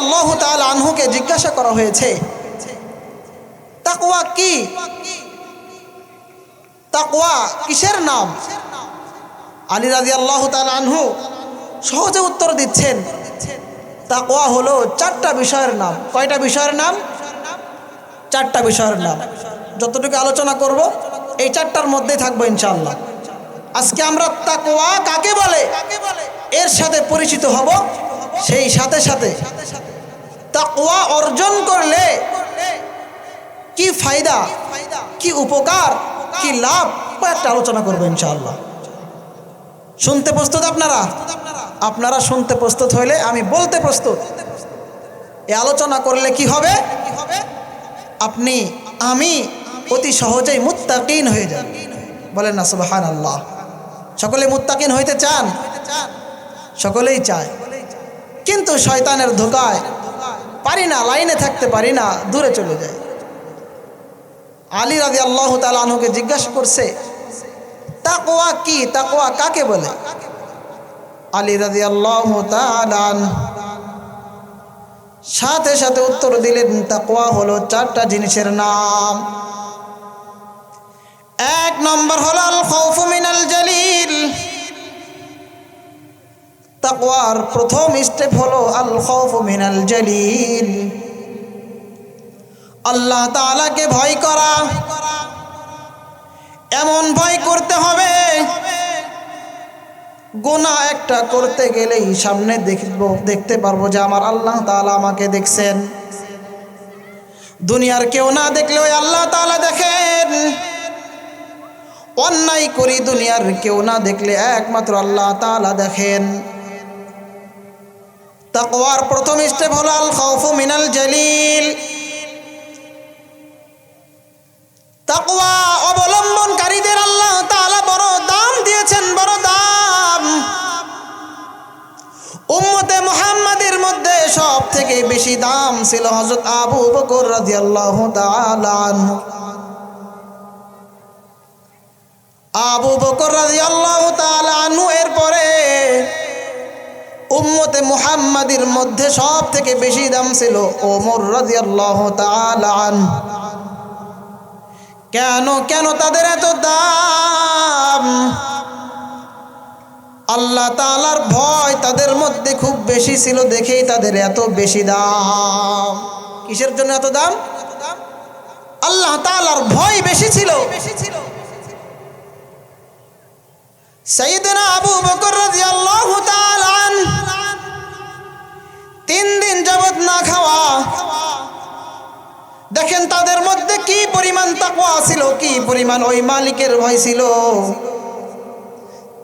আল্লাহ তাল আনহুকে জিজ্ঞাসা করা হয়েছে, তাকওয়া কি? তাকওয়া কিসের নাম? আলী রাজি আল্লাহ তাল আনহু সহজে উত্তর দিচ্ছেন, তাকওয়া হলো চারটা বিষয়ের নাম। কয়টা বিষয়ের নাম? চারটা বিষয়ের নাম। যতটুকু আলোচনা করব, এই চারটার মধ্যেই থাকব ইনশাল্লাহ আজকে আমরা তাকওয়া কাকে বলে? এর সাথে পরিচিত হব, সেই সাথে সাথে তাকওয়া অর্জন করলে কি ফায়দা, কি উপকার, কি লাভ? কয়েকটা আলোচনা করব ইনশাআল্লাহ। শুনতে প্রস্তুত আপনারা? আপনারা শুনতে প্রস্তুত হইলে আমি বলতে প্রস্তুত। এ আলোচনা করলে কি হবে? আপনি, আমি অতি সহজেই মুত্তাকিন হয়ে যান বলেন না সুবাহান আল্লাহ সকলে মুত্তাকিন হইতে চান? সকলেই চায়। কিন্তু শয়তানের ধোকায় পারি না, লাইনে থাকতে পারি না, দূরে চলে যায় আলী রাজি আল্লাহ তালুকে জিজ্ঞাসা করছে তাকোয়া কি? তাকোয়া কাকে বলে? আলী রাজি আল্লাহ সাথে সাথে উত্তর দিলেন তাকোয়া হলো চারটা জিনিসের নাম। এক নম্বর হলো আল খৌফু তাকওয়ার প্রথম স্টেপ হলো আল খৌফু মিনাল জালিল। আল্লাহ তাআলাকে ভয় করা। এমন ভয় করতে হবে গোনা একটা করতে গেলেই সামনে দেখব, দেখতে পারব যে আমার আল্লাহ তাআলা আমাকে দেখছেন। দুনিয়ার কেউ না দেখলেও আল্লাহ তাআলা দেখেন। অন্যায় করি দুনিয়ার কেউ না দেখলে একমাত্র আল্লাহ তাআলা দেখেন। তাকওয়ার প্রথম স্টেপ হলো আল খাউফু মিনাল জালিল। তাকওয়া অবলম্বনকারীদের আল্লাহ তাআলা বড় দাম দিয়েছেন, বড় দাম। উম্মতে মুহাম্মাদের মধ্যে সব থেকে বেশি দাম ছিল হযরত আবু বকর রাদিয়াল্লাহু তাআলা আনহু। আবু বকর রাদিয়াল্লাহু তাআলা আনহু উম্মতে মুহাম্মাদির মধ্যে সব থেকে বেশি দাম ছিল ওমর রাদিয়াল্লাহু তাআলা আনহু। কেন কেন তাদের এত দাম? আল্লাহ তাআলার ভয় তাদের মধ্যে খুব বেশি ছিল দেখেই তাদের এত বেশি দাম। কিসের জন্য এত দাম? আল্লাহ তাআলার ভয় বেশি ছিল। সাইয়েদনা আবু বকর রাদিয়াল্লাহু তাআলা আন তিন দিন যাবত না খাওয়া। দেখেন তাদের মধ্যে কি পরিমাণ তাকওয়া ছিল, কি পরিমাণ ওই মালিকের ভয় ছিল।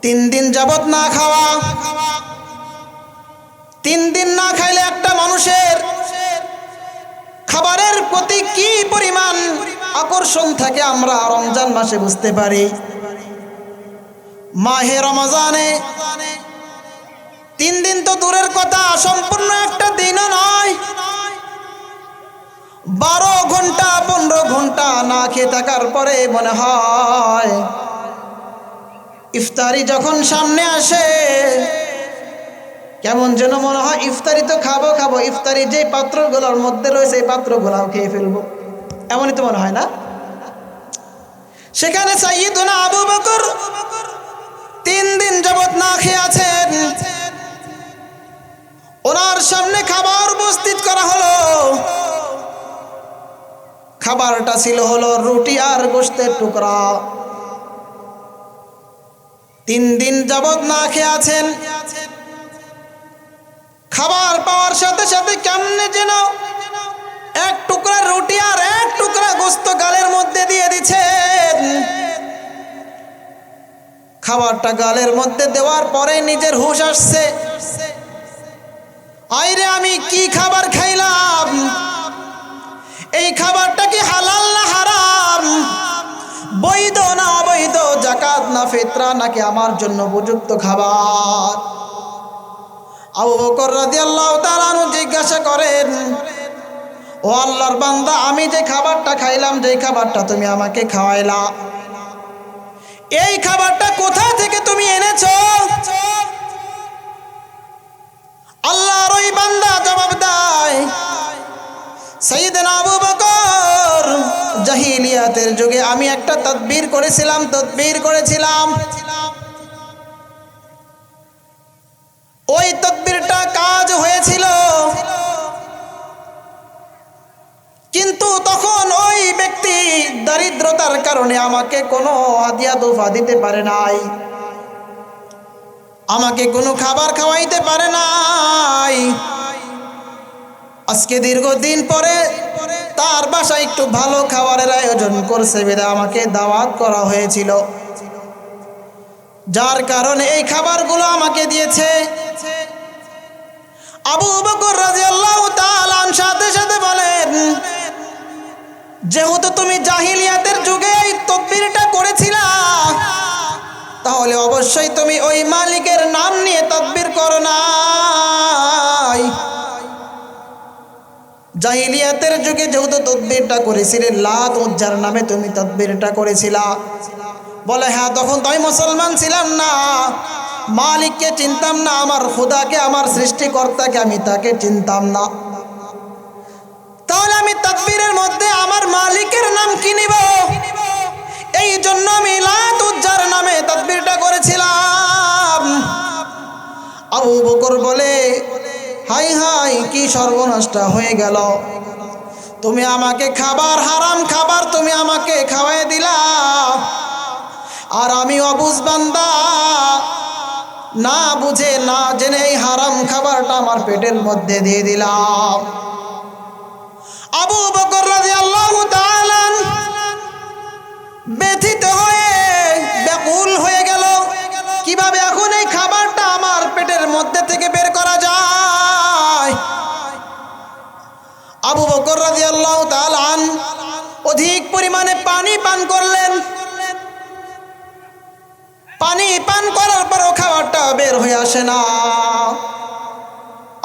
তিন দিন যাবত না খাওয়া। তিন দিন না খাইলে একটা মানুষের খাবারের প্রতি কি পরিমাণ আকর্ষণ থাকে আমরা রমজান মাসে বুঝতে পারি। মাহে রমজানে তিন দিন তো দূরের কথা, সম্পূর্ণ একটা দিনও নয়। বারো ঘণ্টা, পনেরো ঘণ্টা না খেয়ে থাকার পরে মনে হয়, ইফতারি যখন সামনে আসে, কেমন যেন মনে হয়, ইফতারি তো খাব খাব। ইফতারি যে পাত্রগুলোর মধ্যে রয়েছে, এই পাত্রগুলাও খেয়ে ফেলব। এমনই তো মনে হয় না? সেখানে সাইয়দুনা আবু বকর তিন দিন যাবত না খেয়ে আছেন। ওনার সামনে খাবার উপস্থিত করা হলো। খাবারটা ছিল হলো রুটি আর গোস্তের টুকরা। তিন দিন যাবৎ না খেয়ে আছেন। খাবার পাওয়ার সাথে সাথে কেমনে যেন এক টুকরা রুটি আর এক টুকরা গোস্ত গালের মধ্যে দিয়ে দিচ্ছেন। খাবারটা গালের মধ্যে দেওয়ার পরে নিজের হুশ আসছে। আইরে আমি কি খাবার খাইলাম? এই খাবারটা কি হালাল না হারাম? বৈধ না অবৈধ জাকাত না ফেতরা নাকি আমার জন্য উপযুক্ত খাবার? আবু বকর রাদিয়াল্লাহু তাআলা জিজ্ঞাসা করেন, ও আল্লাহর বান্দা, আমি যে খাবারটা খাইলাম, যে খাবারটা তুমি আমাকে খাওয়াইলা? এই খাবারটা কোথা থেকে তুমি এনেছো? জাহিলিয়াতের যুগে আমি একটা তদবির করেছিলাম তদবির করেছিলাম। ওই তদবিরটা কাজ হয়েছিল। কিন্তু তখন ওই ব্যক্তি দারিদ্রতার কারণে আমাকে কোনো আদিয়া দোফা দিতে পারে নাই। আমাকে কোনো খাবার খাওয়াইতে পারে নাই। আজকে দীর্ঘদিন পরে তার বাসায় একটু ভালো খাবারের আয়োজন করছে বেদে আমাকে দাওয়াত করা হয়েছিল। যার কারণে এই খাবারগুলো আমাকে দিয়েছে। আবু বকর রাদিয়াল্লাহু তাআলা সাথে সাথে বলেন, যেহেতু তুমি জাহিলিয়াতের যুগে এই তকবীরটা করেছিলা, তাহলে অবশ্যই তুমি ওই মালিকের নাম নিয়ে তকবীর করো নাই। জাহিলিয়াতের যুগে যেহেতু তদবিরটা করেছিলে লাত উজ্জার নামে তুমি তদবিরটা করেছিলা। বলে হ্যাঁ তখন তো আমি মুসলমান ছিলাম না। মালিককে চিনতাম না, আমার খুদাকে, আমার সৃষ্টিকর্তাকে আমি তাকে চিনতাম না। তাহলে আমি তদবিরের মধ্যে আমার মালিকের নাম কি নিব? এই জন্য আমি লাত উজ্জার নামে তদবিরটা করেছিলাম। আবু বকর বলে হাই হাই, কি সর্বনাশটা হয়ে গেল। তুমি আমাকে খাবার, হারাম খাবার তুমি আমাকে খাওয়াই দিলা। আর আমি অবুজ বান্দা, না বুঝে, না জেনে এই হারাম খাবারটা আমার পেটের মধ্যে দিয়ে দিলাম। আবু বকর রাদিয়াল্লাহু তাআলা ব্যথিত হয়ে, ব্যাকুল হয়ে আবু বকর রাদিয়াল্লাহু তাআলা আন অধিক পরিমাণে পানি পান করলেন। পানি পান করার পরও খাবারটা বের হয়ে আসে না।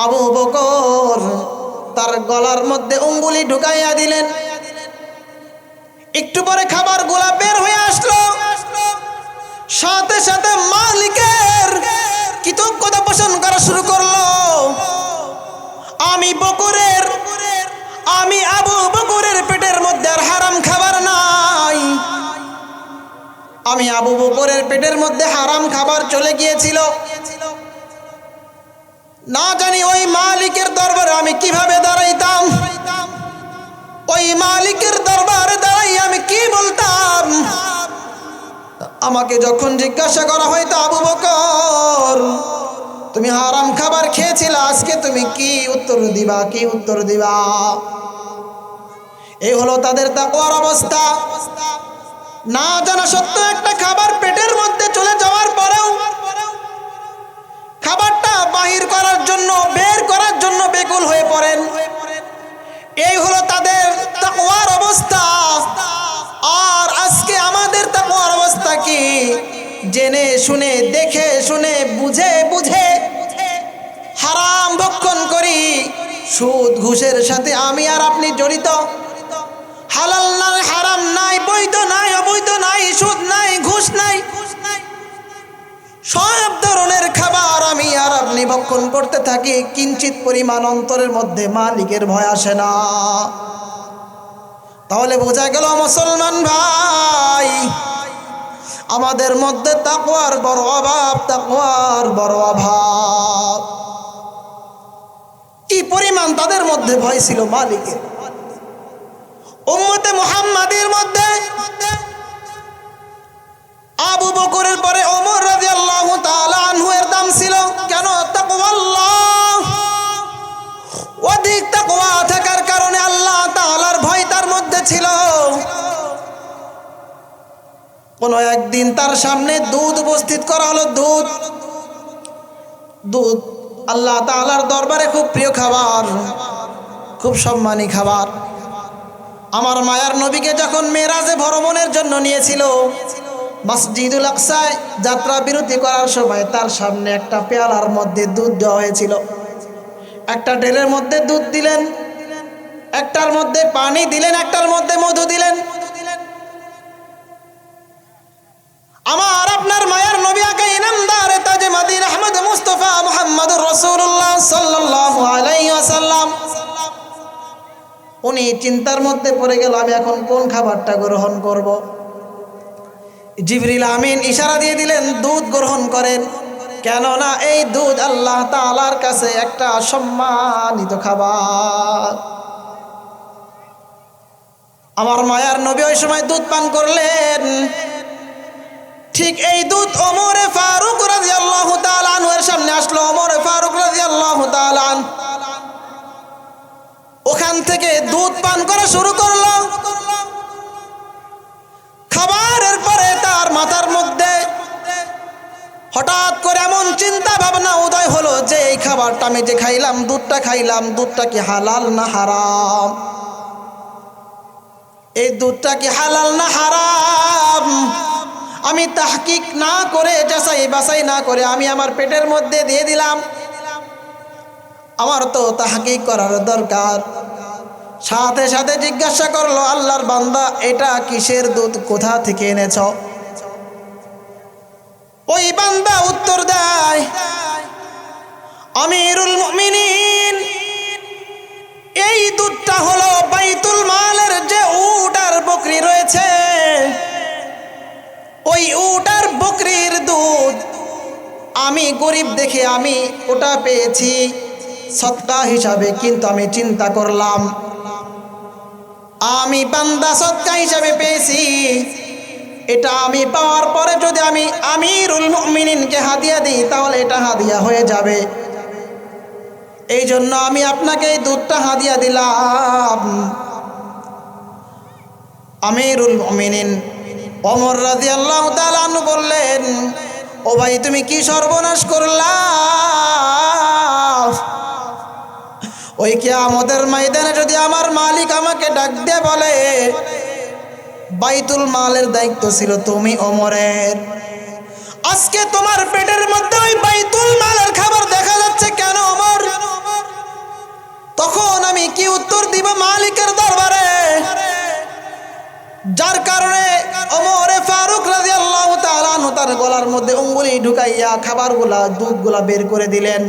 আবু বকর তার গলার মধ্যে উঙ্গুলি ঢুকাইয়া দিলেন। একটু পরে খাবার গোলা বের হয়ে আসলো। সাথে সাথে মালিকের কৃতজ্ঞতা পোষণ করা শুরু করল। আমি বকুরের আমি আবু বকুরের পেটের মধ্যে আর হারাম খাবার নাই। আমি আবু বকুরের পেটের মধ্যে হারাম খাবার চলে গিয়েছিল। না জানি ওই মালিকের দরবারে আমি কীভাবে দাঁড়াইতাম। ওই মালিকের দরবারে দাঁড়াই আমি কি বলতাম? আমাকে যখন জিজ্ঞাসা করা হয়তো আবু বকর তুমি হারাম খাবার খেয়েছিলে, আজকে তুমি কি উত্তর দিবা, কি উত্তর দিবা? এই হলো তাদের তাকওয়ার অবস্থা। না জানা সত্য একটা খাবার পেটের মধ্যে চলে যাওয়ার পরেও খাবারটা বাহির করার জন্য, বের করার জন্য বেকুল হয়ে পড়েন। এই হলো তাদের তাকওয়ার অবস্থা। আর আজকে আমাদের তাকওয়ার অবস্থা কি? জেনে, শুনে, দেখে, শুনে, বুঝে বুঝে হারাম ভক্ষণ করি। সুদ, ঘুষের সাথে আমি আর আপনি জড়িত। হালাল নাই, হারাম নাই, বৈধ নাই, অবৈধ নাই, সুদ নাই, ঘুষ নাই। সব ধরনের খাবার আমি আর আপনি ভক্ষণ করতে থাকি, কিঞ্চিত পরিমাণ অন্তরের মধ্যে মালিকের ভয় আসে না। তাহলে বোঝা গেল মুসলমান ভাই, আমাদের মধ্যে তাকওয়ার বড় অভাব, তাকওয়ার বড় অভাব। কি পরিমাণ তাদের মধ্যে ভয় ছিল মালিকের? উম্মতে মুহাম্মাদের মধ্যে আবু বকরের পরে ওমর রাদিয়াল্লাহু তাআলা আনহু এর দাম ছিল, কেন? তাকওয়াল্লাহ। অধিক তাকওয়া থাকার কারণে আল্লাহ তাআলার ভয় তার মধ্যে ছিল। কোনো একদিন তার সামনে দুধ উপস্থিত করা হলো, দুধ। দুধ আল্লাহ তাআলার দরবারে খুব প্রিয় খাবার, খুব সম্মানী খাবার। আমার মায়ার নবীকে যখন মেরাজে ভ্রমণের জন্য নিয়েছিল, মসজিদুল আকসায় যাত্রা বিরতি করার সময় তার সামনে একটা পেয়ালার মধ্যে দুধ দেওয়া হয়েছিল। একটা ডেলের মধ্যে দুধ দিলেন, একটার মধ্যে পানি দিলেন, একটার মধ্যে মধু দিলেন। আমার উনি চিন্তার মধ্যে পড়ে গেল, আমি এখন কোন খাবারটা গ্রহণ করব। জিবরিল আমিন ইশারা দিয়ে দিলেন, দুধ গ্রহণ করেন। কেননা এই দুধ আল্লাহ তালার কাছে একটা সম্মানিত খাবার। আমার মায়ার নবী ওই সময় দুধ পান করলেন। ঠিক এই দুধ ওমরে ফারুক রাজি আল্লাহ এর সামনে করা শুরু করল খাবারের পরে তার মাথার মধ্যে হঠাৎ করে এমন চিন্তা ভাবনা উদয় হলো যে এই খাবারটা আমি যে খাইলাম, দুধটা খাইলাম, দুধটা কি হালাল না হারাম? এই দুধটা কি হালাল না হারাম? আমি তাহকিক না করে, যাচাই বাছাই না করে আমি আমার পেটের মধ্যে দিয়ে দিলাম। আমার তো তাহকিক করার দরকার। সাথে সাথে জিজ্ঞাসা করল, আল্লাহর বান্দা, এটা কিসের দুধ? কোথা থেকে এনেছ? ওই বান্দা উত্তর দেয় এই দুধটা হলো বাইতুল মালের যে উট আর বকরি রয়েছে। ওই উট আর বকরির দুধ আমি গরিব দেখে আমি ওটা পেয়েছি। সৎকা হিসাবে কিন্তু আমি চিন্তা করলাম। আমি বান্দা সৎকা হিসাবে পেয়েছি। এটা আমি পাওয়ার পরে যদি আমি আমিরুল মুমিনিনকে হাদিয়া দিই, তাহলে এটা হাদিয়া হয়ে যাবে। এই জন্য আমি আপনাকে এই দুধটা হাদিয়া দিলাম। আমিরুল মুমিনিন অমর রাজি আল্লাহ বললেন, ও ভাই, তুমি কি সর্বনাশ করলা? ওই কি আমাদের ময়দানে যদি আমার মালিক আমাকে ডাক দিয়ে বলে, বাইতুল মালের দায়িত্ব ছিল তুমি অমরের আজকে তোমার পেটের মধ্যে ওই বাইতুল মালের খাবার দেখা যাচ্ছে কেন অমর তখন আমি কি উত্তর দিব মালিকের দরবারে? যার কারণে অমরে ফারুক রাজি আল্লাহ তার গলার মধ্যে উঙ্গুলি ঢুকাইয়া খাবারগুলা, দুধগুলা বের করে দিলেন।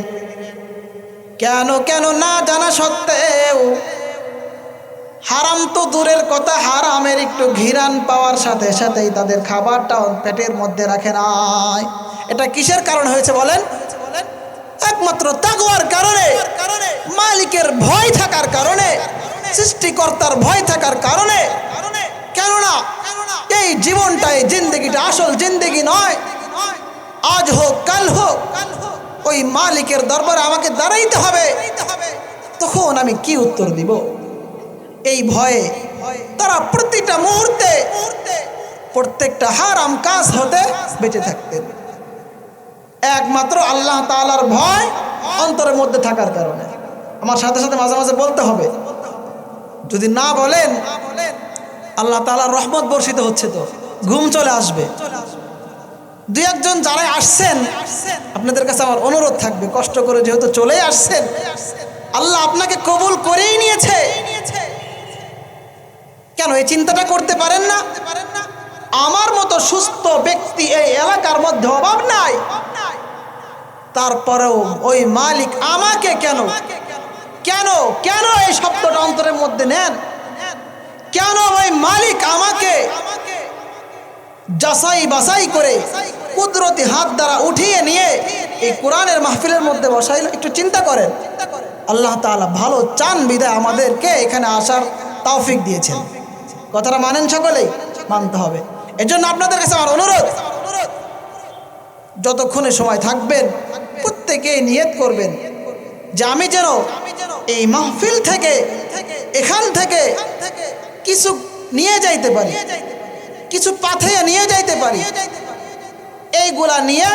কেন কেন না জানা সত্ত্বেও হারাম তো দূরের কথা, হারামের একটু ঘিরান পাওয়ার সাথে সাথেই তাদের খাবারটা পেটের মধ্যে রাখে নাই। এটা কিসের কারণ হয়েছে বলেন? একমাত্র তাগুয়ার কারণে, মালিকের ভয় থাকার কারণে, সৃষ্টিকর্তার ভয় থাকার কারণে। কেননা, এই জীবনটা এই জিন্দগিটা আসল জিন্দগি নয়, আজ হোক, কাল হোক। ওই মালিকের দরবারে আমাকে দাঁড়াইতে হবে। তখন আমি কি উত্তর দিব? এই ভয়ে তারা প্রতিটা মুহূর্তে প্রত্যেকটা হারাম কাজ হতে বেঁচে থাকতেন। একমাত্র আল্লাহ তালার ভয় অন্তরের মধ্যে থাকার কারণে। আমার সাথে সাথে মাঝে মাঝে বলতে হবে, যদি না বলেন, আল্লাহ তালার রহমত বর্ষিত হচ্ছে তো, ঘুম চলে আসবে। দু একজন যারাই আসছেন, আপনাদের কাছে আমার অনুরোধ থাকবে, কষ্ট করে যেহেতু চলেই আসছেন, আল্লাহ আপনাকে কবুল করেই নিয়েছে। কেন, এই চিন্তাটা করতে পারেন না? আমার মতো সুস্থ ব্যক্তি এই এলাকার মধ্যে অভাব নাই। তারপরেও ওই মালিক আমাকে কেন কেন কেন এই শব্দটা অন্তরের মধ্যে নেন? কেন ওই মালিক আমাকে যাচাই বাছাই করে কুদরতি হাত দ্বারা উঠিয়ে নিয়ে এই কোরআনের মাহফিলের মধ্যে বসাইল একটু চিন্তা করেন। আল্লাহ তাআলা ভালো চান বিদায় আমাদেরকে এখানে আসার তৌফিক দিয়েছেন। কথাটা মানেন সকলেই? মানতে হবে। এজন্য আপনাদের কাছে আমার অনুরোধ, যতক্ষণে সময় থাকবেন প্রত্যেকে নিয়ত করবেন যে আমি যেন এই মাহফিল থেকে এখান থেকে কিছু নিয়ে যাইতে পারি। কিছু পাথে নিয়ে যাইতে পারি। এইগুলা নিয়ে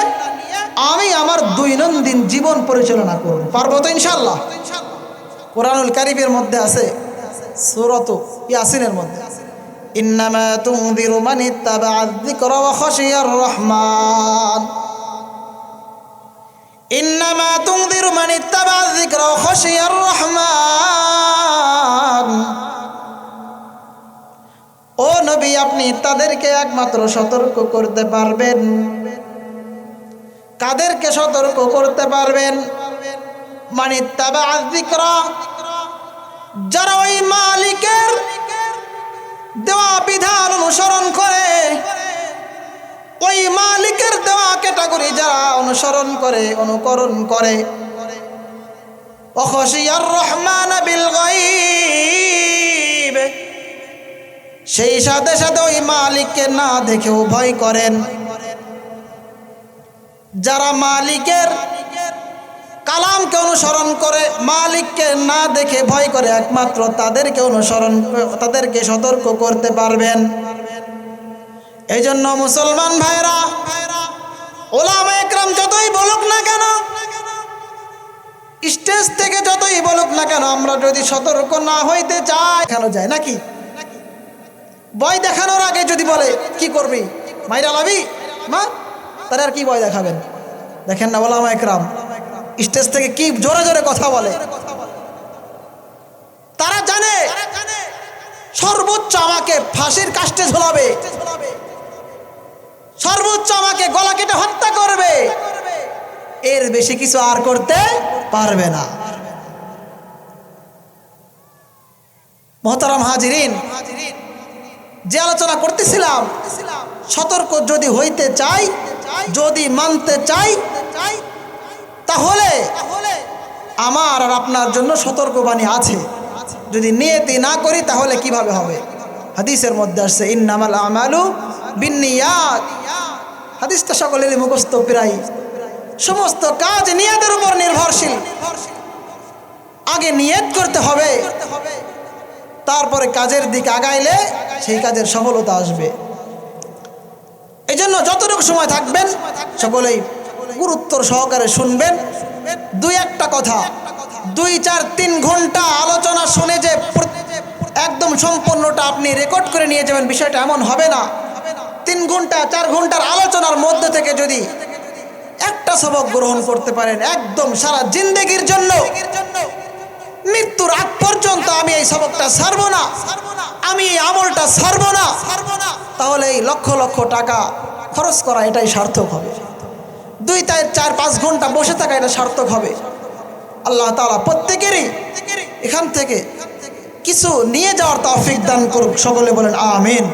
আমি আমার দৈনন্দিন জীবন পরিচালনা করব। পারব তো ইনশাল্লাহ কোরআনুল কারিমের মধ্যে আছে সুরত ইয়াসিনের মধ্যে। ইন্নামা মান রহমান। ইন্নামা মান রহমান। ও নবী, আপনি তাদেরকে একমাত্র সতর্ক করতে পারবেন। কাদেরকে সতর্ক করতে পারবেন? মানে যারা ওই মালিকের দেওয়া বিধান অনুসরণ করে, ওই মালিকের দেওয়া ক্যাটাগরি যারা অনুসরণ করে, অনুকরণ করে। অখশিয়ার রহমান বিল গাইব সেই সাথে সাথে ওই মালিককে না দেখেও ভয় করেন। যারা মালিকের কালামকে অনুসরণ করে, মালিককে না দেখে ভয় করে, একমাত্র তাদেরকে অনুসরণ, তাদেরকে সতর্ক করতে পারবেন। এই জন্য মুসলমান ভাইরা, ওলামা একরাম যতই বলুক না কেন, স্টেজ থেকে যতই বলুক না কেন, আমরা যদি সতর্ক না হইতে চাই দেখানো যায় নাকি? ভয় দেখানোর আগে যদি বলে, কি করবি? মাইরা লাবি? মা তারা আর কি ভয় দেখাবেন? দেখেন না ওলামা একরাম, স্টেজ থেকে কি জোরে জোরে কথা বলে। তারা জানে, সর্বোচ্চ আমাকে ফাঁসির কাষ্টে ঝোলাবে। সর্বোচ্চ আমাকে গলা কেটে হত্যা করবে। এর বেশি কিছু আর করতে পারবে না। মহতারাম হাজিরিন যে আলোচনা করতেছিলাম, সতর্ক যদি হইতে চাই, যদি মানতে চাই, তাহলে আমার আর আপনার জন্য সতর্কবাণী আছে। যদি নিয়তি না করি, তাহলে কীভাবে হবে? হাদিসের মধ্যে আসছে, ইন্নামাল আমালু বিনিয়াত হাদিসটা সকলেরই মুখস্থ প্রায়। সমস্ত কাজ নিয়তের উপর নির্ভরশীল। আগে নিয়ত করতে হবে, তারপরে কাজের দিকে আগাইলে সেই কাজের সফলতা আসবে। এই জন্য যতটুকু সময় থাকবেন, সকলেই গুরুত্ব সহকারে শুনবেন। দুই একটা কথা, দুই, চার, তিন ঘণ্টা আলোচনা শুনে যে একদম সম্পূর্ণটা আপনি রেকর্ড করে নিয়ে যাবেন, বিষয়টা এমন হবে না। তিন ঘণ্টা, চার ঘণ্টার আলোচনার মধ্যে থেকে যদি একটা সবক গ্রহণ করতে পারেন, একদম সারা জিন্দেগির জন্য, মৃত্যুর আগ পর্যন্ত আমি এই সবকটা ছাড়বো না। আমি আমলটা ছাড়বো না তাহলে এই লক্ষ লক্ষ টাকা খরচ করা এটাই সার্থক হবে। দুই তাই চার পাঁচ ঘণ্টা বসে থাকা এটা সার্থক হবে। আল্লাহ তালা প্রত্যেকেরই এখান থেকে কিছু নিয়ে যাওয়ার তৌফিক দান করুক। সকলে বলেন, আমিন।